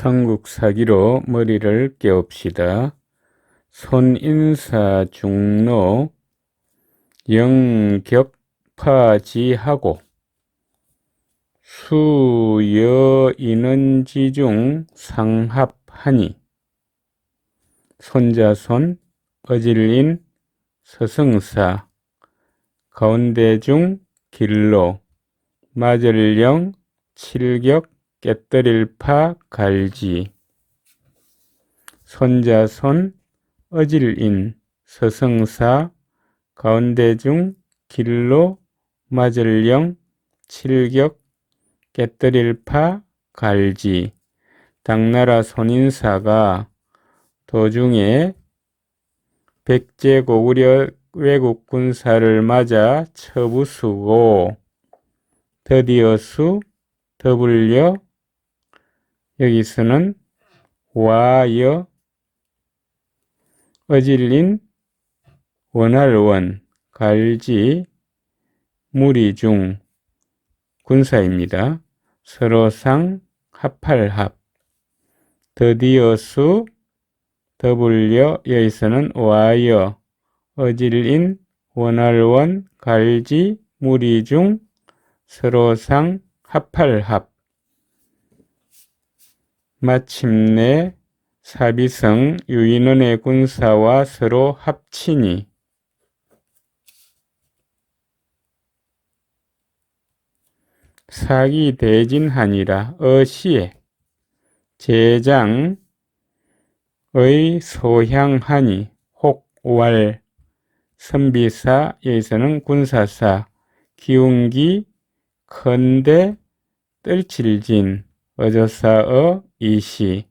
삼국 사기로 머리를 깨웁시다. 손인사 중로 영격파지하고 수여인은지중 상합하니 손자손 어질린 서승사 가운데중 길로 마절령 칠격 깨뜨릴 파 갈지. 손자손 어질인 서성사 가운데중 길로 맞을령 칠격 깨뜨릴 파 갈지. 당나라 손인사가 도중에 백제 고구려 외국 군사를 맞아 처부수고 더디어 수 더불려 여기서는 와여 어질린 원할원 갈지 무리 중 군사입니다. 서로상 합할합 더디어수 더불려 여기서는 와여 어질린 원할원 갈지 무리 중 서로상 합할합 마침내 사비성 유인원의 군사와 서로 합치니 사기 대진하니라. 어시에 제장의 소향하니 혹왈 선비사 여기서는 군사사 기운기 컨대 뜰칠진 어조사어 이시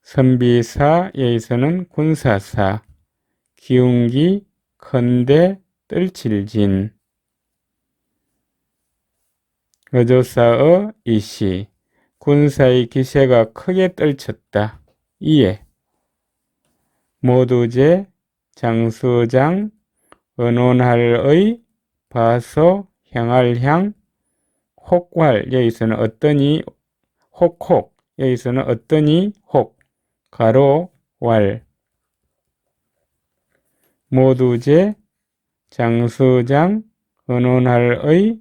선비사 여기서는 군사사. 기운기 컨대 뜰칠진. 어조사어 이시 군사의 기세가 크게 떨쳤다. 이에. 모두제 장수장 은원할의 바소 향할향 혹활 여기서는 어떠니 혹혹 여기서는 어떠니? 혹. 가로 왈. 모두제 장수장 은원할의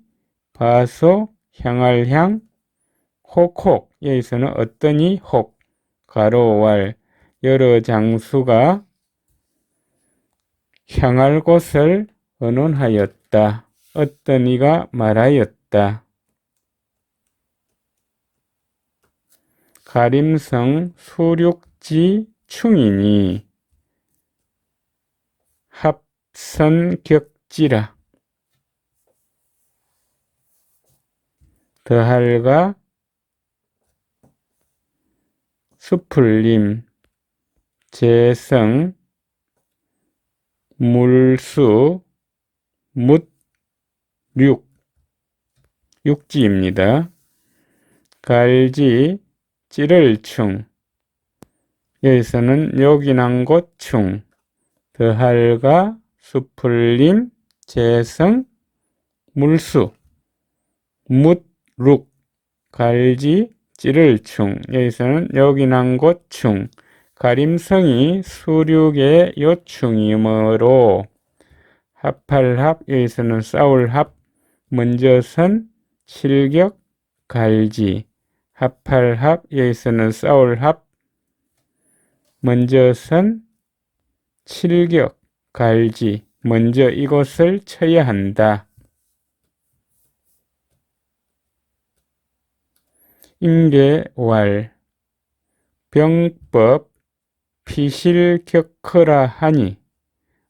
바소 향할향. 혹혹 여기서는 어떠니? 혹. 가로 왈. 여러 장수가 향할 곳을 언론하였다. 어떤 이가 말하였다. 가림성 수륙지 충이니 합선격지라 더할과 수풀림 재성 물수 묻육 육지입니다. 갈지 찌를 충. 여기서는 요긴한 곳충. 더할가 수풀림 재성 물수. 묻 룩 갈지 찌를 충. 여기서는 요긴한 곳충. 가림성이 수륙의 요충이므로. 합할합 여기서는 싸울합. 먼저선 칠격 갈지 합할 합 여기서는 싸울 합 먼저 선 칠격 갈지 먼저 이곳을 쳐야 한다. 임계왈 병법 피실격허라 하니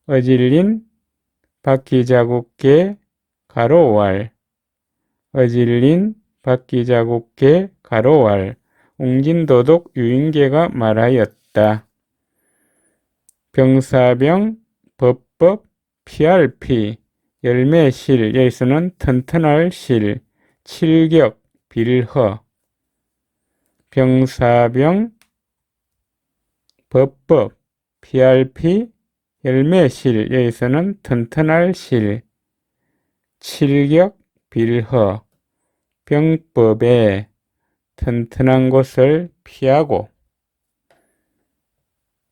어질린 바퀴 자국계 가로왈 어질린 바퀴자국계 가로왈 웅진도독 유인계가 말하였다. 병사병 법법 PRP 열매실 여기서는 튼튼할 실 칠격 빌허 병사병 법법, PRP, 열매실, 여기서는 튼튼할 실, 칠격, 빌허, 병법에 튼튼한 곳을 피하고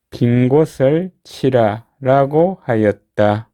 빈 곳을 치라 라고 하였다.